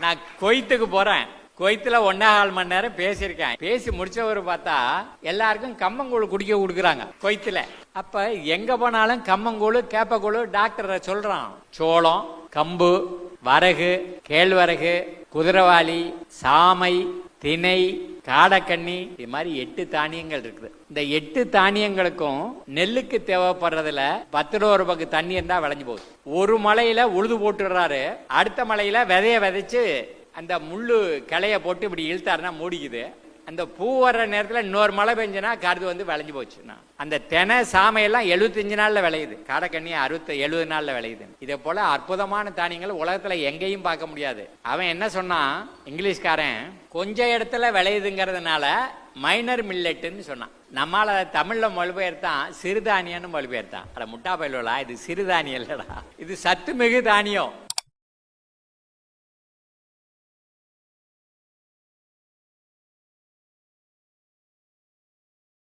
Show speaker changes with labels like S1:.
S1: நான் கொய்த்துக்கு போறேன். கொய்த்துல ஒன்னா கால் மணி நேரம் பேசியிருக்கேன். பேசி முடிச்சவர் பார்த்தா எல்லாருக்கும் கம்மங்கூழ் குடிக்க கொடுக்குறாங்க கொய்த்துல. அப்ப எங்க போனாலும் கம்மங்கூழ் கேப்பக்கூழ் டாக்டர் சொல்றான். சோளம் கம்பு வரகு கேழ்வரகு குதிரவாளி சாமை திணை காடக்கண்ணி இது மாதிரி எட்டு தானியங்கள் இருக்குது. இந்த எட்டு தானியங்களுக்கும் நெல்லுக்கு தேவைப்படுறதுல பத்து ரூபா ரூபாய்க்கு தண்ணி இருந்தா விளைஞ்சு போகுது. ஒரு மலையில உழுது போட்டுடுறாரு. அடுத்த மலையில விதைய விதைச்சு அந்த முள்ளு கிளைய போட்டு இப்படி இழுத்தாருன்னா மூடிக்குது. அந்த பூ வர்ற நேரத்தில் இன்னொரு மழை பெஞ்சுனா கருது வந்து விளைஞ்சு போச்சுன்னா அந்த தெனை சாமையெல்லாம் எழுபத்தஞ்சு நாளில் விளையுது. காடக்கண்ணி அறுபத்தி எழுபது நாளில் விளையுது. இதே போல அற்புதமான தானியங்கள் உலகத்தில் எங்கேயும் பார்க்க முடியாது. அவன் என்ன சொன்னான்? இங்கிலீஷ்காரன் கொஞ்ச இடத்துல விளையுதுங்கிறதுனால மைனர் மில்லட்டுன்னு சொன்னான். நம்மால அதை மொழிபெயர்த்தான் சிறுதானியம்னு மொழிபெயர்த்தான். அட முட்டா பயிலா இது சிறுதானியம் இல்லடா. இது சத்து மிகு தானியம்.